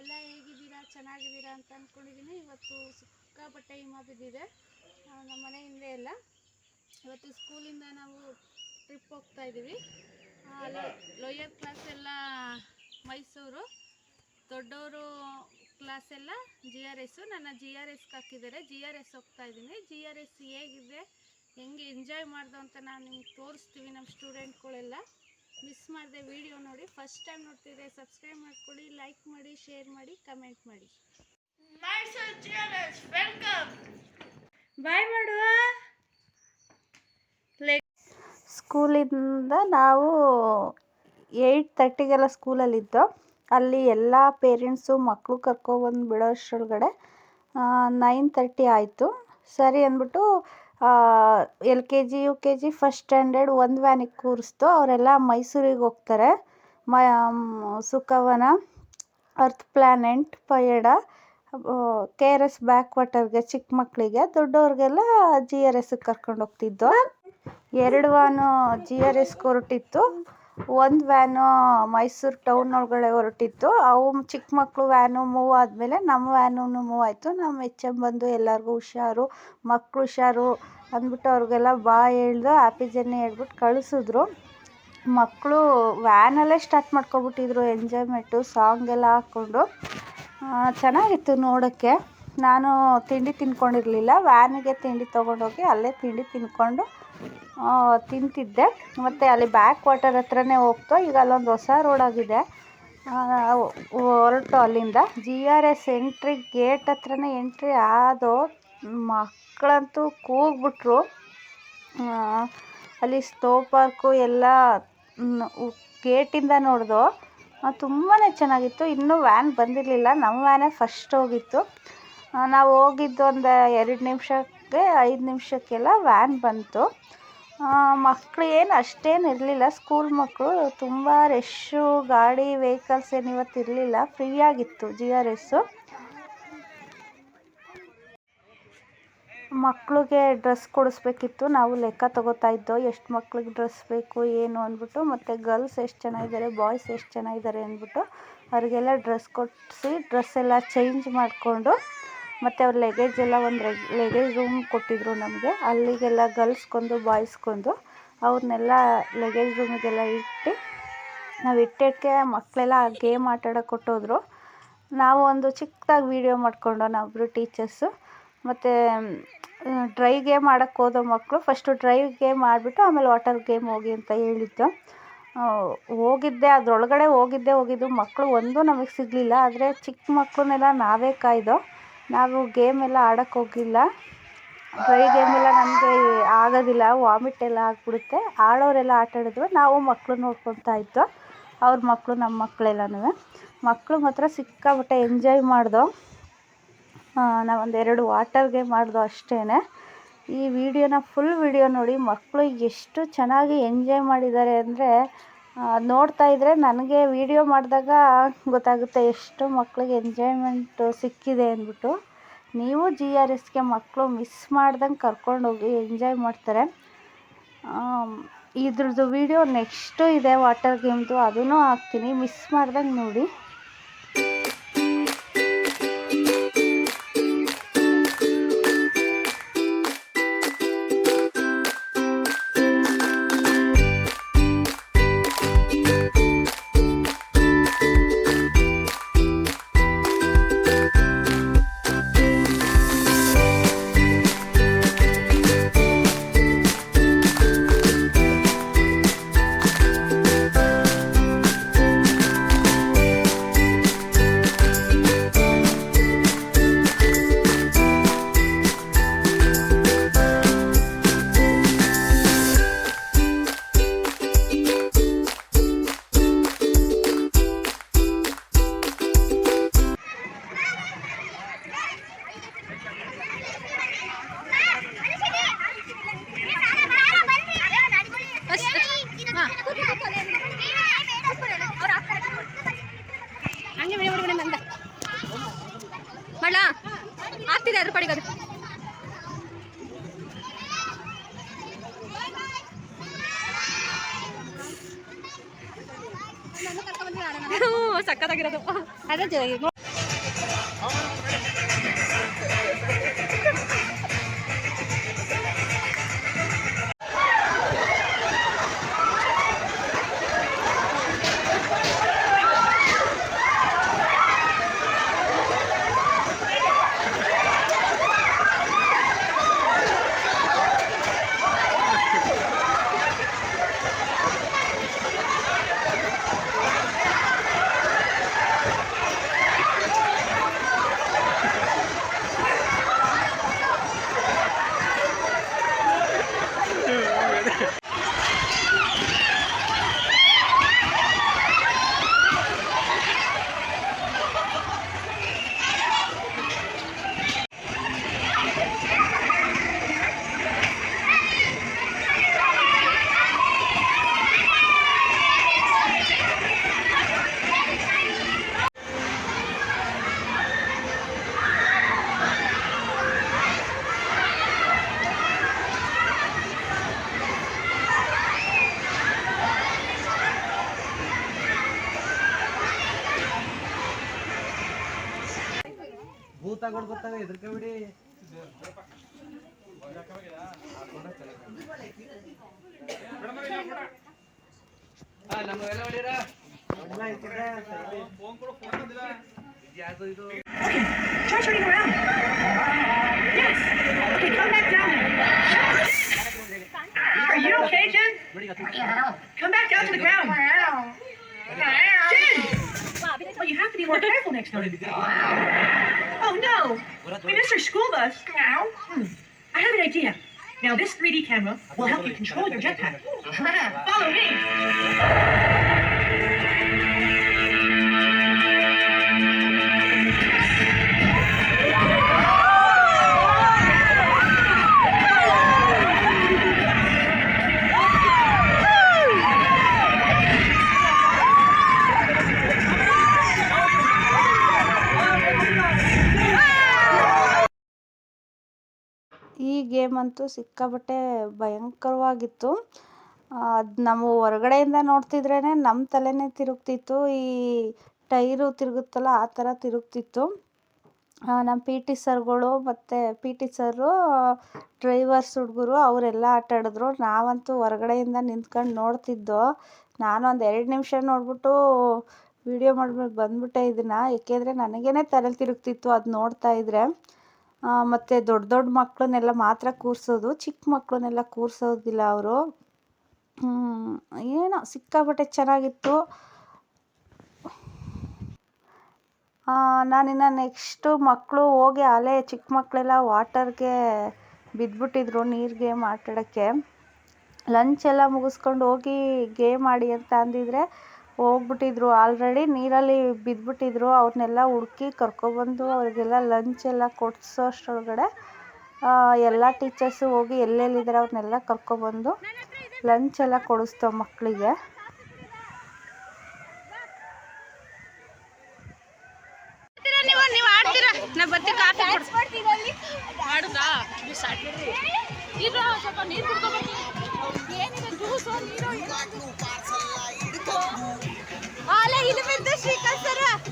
ಎಲ್ಲ ಹೇಗಿದ್ದೀರಾ? ಚೆನ್ನಾಗಿದ್ದೀರಾ ಅಂತ ಅಂದ್ಕೊಂಡಿದ್ದೀನಿ ಇವತ್ತು ಸಿಕ್ಕಾಪಟ್ಟೆ ಹಿಮ ಬಿದ್ದಿದೆ. ನಮ್ಮ ಮನೆ ಹಿಂದೆ ಎಲ್ಲ. ಇವತ್ತು ಸ್ಕೂಲಿಂದ ನಾವು ಟ್ರಿಪ್ ಹೋಗ್ತಾ ಇದ್ದೀವಿ. ಲೋಯರ್ ಕ್ಲಾಸ್ ಎಲ್ಲ ಮೈಸೂರು. ದೊಡ್ಡವರು ಕ್ಲಾಸ್ ಎಲ್ಲ ಜಿ ಆರ್ ಎಸ್ಸು ನನ್ನ ಜಿ ಆರ್ ಎಸ್ಗೆ ಹಾಕಿದ್ದಾರೆ. ಜಿ ಆರ್ ಎಸ್ ಹೋಗ್ತಾ ಇದ್ದೀನಿ. ಜಿ ಆರ್ ಎಸ್ ಹೇಗಿದೆ? ಹೆಂಗೆ ಎಂಜಾಯ್ ಮಾಡ್ದು ಅಂತ ನಾನು ನಿಮ್ಗೆ ತೋರಿಸ್ತೀವಿ ನಮ್ಮ ಸ್ಟೂಡೆಂಟ್ಗಳೆಲ್ಲ ಮಿಸ್ ಮಾಡಿದೆ ವಿಡಿಯೋ ನೋಡಿ. ಫಸ್ಟ್ ಟೈಮ್ ನೋಡ್ತಿದ್ರೆ ಸಬ್ಸ್ಕ್ರೈಬ್ ಮಾಡ್ಕೊಳ್ಳಿ ಲೈಕ್ ಮಾಡಿ ಶೇರ್ ಮಾಡಿ ಕಮೆಂಟ್ ಮಾಡಿ. ಬಾಯ್ ಮಾಡುವ ಸ್ಕೂಲಿಂದ ನಾವು ಏಯ್ಟ್ ತರ್ಟಿಗೆಲ್ಲ ಸ್ಕೂಲಲ್ಲಿದ್ದೋ ಅಲ್ಲಿ ಎಲ್ಲ ಪೇರೆಂಟ್ಸು ಮಕ್ಕಳು ಕರ್ಕೊಬಂದು ಬಿಡೋ ಅಷ್ಟರೊಳಗಡೆ ನೈನ್ ತರ್ಟಿ ಆಯಿತು. ಸರಿ ಅಂದ್ಬಿಟ್ಟು L K G, U K G first standard ಒಂದು ವ್ಯಾನಿಗೆ ಕೂರಿಸ್ತು. ಅವರೆಲ್ಲ ಮೈಸೂರಿಗೆ ಹೋಗ್ತಾರೆ. ಮ ಸುಖವನ ಅರ್ತ್ ಪ್ಲ್ಯಾನೆಂಟ್ ಪಯಡ ಕೆ ಆರ್ ಎಸ್ ಬ್ಯಾಕ್ ವಾಟರ್ಗೆ ಚಿಕ್ಕ ಮಕ್ಕಳಿಗೆ ದೊಡ್ಡವ್ರಿಗೆಲ್ಲ ಜಿ ಆರ್ ಎಸ್ಗೆ ಕರ್ಕೊಂಡು ಹೋಗ್ತಿದ್ದೋ. ಎರಡು ವ್ಯಾನು ಜಿ ಆರ್ ಎಸ್ಗೆ ಹೊರಟಿತ್ತು ಒಂದು ವ್ಯಾನು ಮೈಸೂರು ಟೌನ್ ಒಳಗಡೆ ಹೊರಟಿತ್ತು. ಅವು ಚಿಕ್ಕ ಮಕ್ಕಳು ವ್ಯಾನು ಮೂವ್ ಆದಮೇಲೆ ನಮ್ಮ ವ್ಯಾನು ಮೂವ್ ಆಯಿತು. ನಮ್ಮ ಎಚ್ ಎಂ ಬಂದು ಎಲ್ಲರಿಗೂ ಹುಷಾರು ಮಕ್ಕಳು ಹುಷಾರು ಅಂದ್ಬಿಟ್ಟು ಅವ್ರಿಗೆಲ್ಲ ಬಾಯ್ ಹೇಳ್ದು ಹ್ಯಾಪಿ ಜರ್ನಿ ಹೇಳ್ಬಿಟ್ಟು ಕಳಿಸಿದ್ರು. ಮಕ್ಕಳು ವ್ಯಾನಲ್ಲೇ ಸ್ಟಾರ್ಟ್ ಮಾಡ್ಕೊಬಿಟ್ಟಿದ್ರು ಎಂಜಾಯ್ಮೆಂಟು ಸಾಂಗ್ ಎಲ್ಲ ಹಾಕ್ಕೊಂಡು. ಚೆನ್ನಾಗಿತ್ತು ನೋಡೋಕ್ಕೆ. ನಾನು ತಿಂಡಿ ತಿನ್ಕೊಂಡಿರಲಿಲ್ಲ. ವ್ಯಾನಿಗೆ ತಿಂಡಿ ತೊಗೊಂಡೋಗಿ ಅಲ್ಲೇ ತಿಂಡಿ ತಿನ್ಕೊಂಡು ಆ, ತಿಂತಿದ್ದೆ. ಮತ್ತು ಅಲ್ಲಿ ಬ್ಯಾಕ್ ವಾಟರ್ ಹತ್ರನೇ ಹೋಗ್ತೋ, ಈಗ ಅಲ್ಲೊಂದು ಹೊಸ ರೋಡ್ ಆಗಿದೆ. ಹೊರಟು ಅಲ್ಲಿಂದ. G R S entry gate ಹತ್ರನೇ ಎಂಟ್ರಿ ಆದೋ, ಮಕ್ಕಳಂತೂ ಕೂಗ್ಬಿಟ್ರು. ಅಲ್ಲಿ ಸ್ನೋ ಪಾರ್ಕು ಎಲ್ಲ ಗೇಟಿಂದ ನೋಡಿದು. ತುಂಬಾ ಚೆನ್ನಾಗಿತ್ತು. ಇನ್ನೂ ವ್ಯಾನ್ ಬಂದಿರಲಿಲ್ಲ. ನಮ್ಮ ವ್ಯಾನೇ ಫಸ್ಟ್ ಹೋಗಿತ್ತು. ನಾವು ಹೋಗಿದ್ದು ಒಂದು ಎರಡು ನಿಮಿಷಕ್ಕೆ ಐದು ನಿಮಿಷಕ್ಕೆಲ್ಲ ವ್ಯಾನ್ ಬಂತು. ಮಕ್ಕಳು ಏನು ಅಷ್ಟೇನು ಇರಲಿಲ್ಲ. ಸ್ಕೂಲ್ ಮಕ್ಕಳು ತುಂಬ ರಶ್ಶು, ಗಾಡಿ, ವೆಹಿಕಲ್ಸ್ ಏನು ಇವತ್ತು ಇರಲಿಲ್ಲ. ಫ್ರೀಯಾಗಿತ್ತು ಜಿ ಆರ್ ಎಸ್ಸು. ಮಕ್ಕಳಿಗೆ ಡ್ರೆಸ್ ಕೊಡಿಸ್ಬೇಕಿತ್ತು. ನಾವು ಲೆಕ್ಕ ತಗೋತಾ ಇದ್ದೋ, ಎಷ್ಟು ಮಕ್ಳಿಗೆ ಡ್ರೆಸ್ ಬೇಕು, ಏನು ಅಂದ್ಬಿಟ್ಟು, ಮತ್ತು ಗರ್ಲ್ಸ್ ಎಷ್ಟು ಜನ ಇದ್ದಾರೆ ಬಾಯ್ಸ್ ಎಷ್ಟು ಜನ ಇದ್ದಾರೆ ಅಂದ್ಬಿಟ್ಟು, ಅವ್ರಿಗೆಲ್ಲ ಡ್ರೆಸ್ ಕೊಡಿಸಿ ಡ್ರೆಸ್ ಎಲ್ಲ ಚೇಂಜ್ ಮಾಡಿಕೊಂಡು ಮತ್ತು ಅವ್ರ ಲಗೇಜ್ ಎಲ್ಲ ಒಂದು ಲಗೇಜ್ ರೂಮ್ ಕೊಟ್ಟಿದ್ರು ನಮಗೆ. ಅಲ್ಲಿಗೆಲ್ಲ ಗರ್ಲ್ಸ್ಗೊಂದು ಬಾಯ್ಸ್ಗೊಂದು ಅವ್ರನ್ನೆಲ್ಲ ಲಗೇಜ್ ರೂಮಿಗೆಲ್ಲ ಇಟ್ಟು ನಾವು ಇಟ್ಟಿದ್ದಕ್ಕೆ ಮಕ್ಕಳೆಲ್ಲ ಗೇಮ್ ಆಟಾಡೋಕೆ ಕೊಟ್ಟೋದ್ರು. ನಾವು ಒಂದು ಚಿಕ್ಕದಾಗಿ ವೀಡಿಯೋ ಮಾಡಿಕೊಂಡು ನಾವಿಬ್ಬರು ಟೀಚರ್ಸು ಮತ್ತು ಡ್ರೈ ಗೇಮ್ ಆಡೋಕ್ಕೆ ಹೋದೋ ಮಕ್ಕಳು ಫಸ್ಟು ಡ್ರೈ ಗೇಮ್ ಆಡಿಬಿಟ್ಟು ಆಮೇಲೆ ವಾಟರ್ ಗೇಮ್ ಹೋಗಿ ಅಂತ ಹೇಳಿದ್ದು. ಹೋಗಿದ್ದೆ, ಅದರೊಳಗಡೆ ಹೋಗಿದ್ದೆ, ಹೋಗಿದ್ದು ಮಕ್ಕಳು ಒಂದೂ ನಮಗೆ ಸಿಗಲಿಲ್ಲ. ಆದರೆ ಚಿಕ್ಕ ಮಕ್ಕಳನ್ನೆಲ್ಲ ನಾವೇ ಕಾಯ್ದೋ ನಾವು ಗೇಮ್ ಎಲ್ಲ ಆಡೋಕ್ಕೆ ಹೋಗಿಲ್ಲ. ಡ್ರೈ ಗೇಮ್ ಎಲ್ಲ ನಮಗೆ ಆಗೋದಿಲ್ಲ ವಾಮಿಟ್ ಎಲ್ಲ ಆಗಿಬಿಡುತ್ತೆ. ಆಡೋರೆಲ್ಲ ಆಟ ಆಡಿದ್ರು, ನಾವು ಮಕ್ಕಳು ನೋಡ್ಕೊತಾ ಇದ್ದೋ ಅವ್ರ ಮಕ್ಕಳು ನಮ್ಮ ಮಕ್ಕಳೆಲ್ಲನೂ ಮಕ್ಕಳು ಮಾತ್ರ ಸಿಕ್ಕಾಪಟ್ಟೆ ಎಂಜಾಯ್ ಮಾಡ್ದೋ ನಾವೊಂದು ಎರಡು ವಾಟರ್ ಗೇಮ್ ಮಾಡ್ದೋ ಅಷ್ಟೇ ಈ ವಿಡಿಯೋನ ಫುಲ್ ವಿಡಿಯೋ ನೋಡಿ ಮಕ್ಕಳು ಎಷ್ಟು ಚೆನ್ನಾಗಿ ಎಂಜಾಯ್ ಮಾಡಿದ್ದಾರೆ ಅಂದರೆ ನೋಡ್ತಾ ಇದ್ದರೆ ನನಗೆ ವಿಡಿಯೋ ಮಾಡಿದಾಗ ಗೊತ್ತಾಗುತ್ತೆ ಎಷ್ಟು ಮಕ್ಕಳಿಗೆ ಎಂಜಾಯ್ಮೆಂಟು ಸಿಕ್ಕಿದೆ ಅಂದ್ಬಿಟ್ಟು. ನೀವು ಜಿ ಆರ್ ಎಸ್ಗೆ ಮಕ್ಕಳು ಮಿಸ್ ಮಾಡ್ದಂಗೆ ಕರ್ಕೊಂಡೋಗಿ ಎಂಜಾಯ್ ಮಾಡ್ತಾರೆ. ಇದ್ರದ್ದು ವಿಡಿಯೋ ನೆಕ್ಸ್ಟು ಇದೆ ವಾಟರ್ ಗೇಮ್ದು ಅದನ್ನು ಹಾಕ್ತೀನಿ. ಮಿಸ್ ಮಾಡ್ದಂಗೆ ನೋಡಿ. ಸಕ್ಕತ್ತಾಗಿರೋದು ಅದೇ ಚೆನ್ನಾಗಿ ಭೂತಗಳು ಬರ್ತಾವೆ ಎದ್ರಕ ಬಿಡಿ ನಮ್ಗೆಲ್ಲ ಹೊಡೀರ ಎಲ್ಲ ಐತಿದೆ ಫೋನ್ ಇದು around. Yes. Okay, our. Hmm. I have an idea. Now, this 3D camera will help you control your jetpack. Follow me. Game ಅಂತೂ ಸಿಕ್ಕಾಪಟ್ಟೆ ಭಯಂಕರವಾಗಿತ್ತು. ಅದು ನಾವು ಹೊರಗಡೆಯಿಂದ ನೋಡ್ತಿದ್ರೇ ನಮ್ಮ ತಲೆನೇ ತಿರುಗ್ತಿತ್ತು. ಈ ಟೈರು ತಿರುಗುತ್ತಲ್ಲ, ಆ ಥರ ತಿರುಗ್ತಿತ್ತು. ನಮ್ಮ ಪಿ ಟಿ ಸರ್ಗಳು ಮತ್ತು ಪಿ ಟಿ ಸರು ಡ್ರೈವರ್ಸ್ ಹುಡುಗರು ಅವರೆಲ್ಲ ಆಟ ಆಡಿದ್ರು. ನಾವಂತೂ ಹೊರಗಡೆಯಿಂದ ನಿಂತ್ಕೊಂಡು ನೋಡ್ತಿದ್ದೋ ನಾನು ಒಂದು ಎರಡು ನಿಮಿಷ ನೋಡ್ಬಿಟ್ಟು ವಿಡಿಯೋ ಮಾಡ್ಬಿಟ್ಟು ಬಂದ್ಬಿಟ್ಟೆ ಇದನ್ನು. ಏಕೆಂದರೆ ನನಗೇ ತಲೆ ತಿರುಗ್ತಿತ್ತು ಅದು ನೋಡ್ತಾ ಇದ್ದರೆ ಮತ್ತು ದೊಡ್ಡ ದೊಡ್ಡ ಮಕ್ಕಳನ್ನೆಲ್ಲ ಮಾತ್ರ ಕೂರಿಸೋದು ಚಿಕ್ಕ ಮಕ್ಕಳನ್ನೆಲ್ಲ ಕೂರಿಸೋದಿಲ್ಲ ಅವರು. ಏನೋ ಸಿಕ್ಕಾಪಟ್ಟೆ ಚೆನ್ನಾಗಿತ್ತು. ನಾನಿನ್ನು ನೆಕ್ಸ್ಟು ಮಕ್ಕಳು ಹೋಗಿ ಅಲೆ ಚಿಕ್ಕ ಮಕ್ಕಳೆಲ್ಲ ವಾಟರ್ಗೆ ಬಿದ್ದುಬಿಟ್ಟಿದ್ರು ನೀರು ಗೇಮ್ ಆಟಾಡೋಕ್ಕೆ. ಲಂಚ್ ಎಲ್ಲ ಮುಗಿಸ್ಕೊಂಡು ಹೋಗಿ ಗೇಮ್ ಆಡಿ ಅಂತ ಅಂದಿದ್ರೆ ಹೋಗ್ಬಿಟ್ಟಿದ್ರು. ಆಲ್ರೆಡಿ ನೀರಲ್ಲಿ ಬಿದ್ದುಬಿಟ್ಟಿದ್ರು ಅವ್ರನ್ನೆಲ್ಲ ಹುಡ್ಕಿ ಕರ್ಕೊಬಂದು ಅವರಿಗೆಲ್ಲ ಲಂಚ್ ಎಲ್ಲ ಕೊಡಿಸೋ ಅಷ್ಟರೊಳಗಡೆ ಎಲ್ಲ ಟೀಚರ್ಸು ಹೋಗಿ ಎಲ್ಲೆಲ್ಲಿದ್ದಾರೆ ಅವ್ರನ್ನೆಲ್ಲ ಕರ್ಕೊಬಂದು ಲಂಚ್ ಎಲ್ಲ ಕೊಡಿಸ್ತು ಮಕ್ಕಳಿಗೆ. ನೀವು Ala ilimizde şikasarı.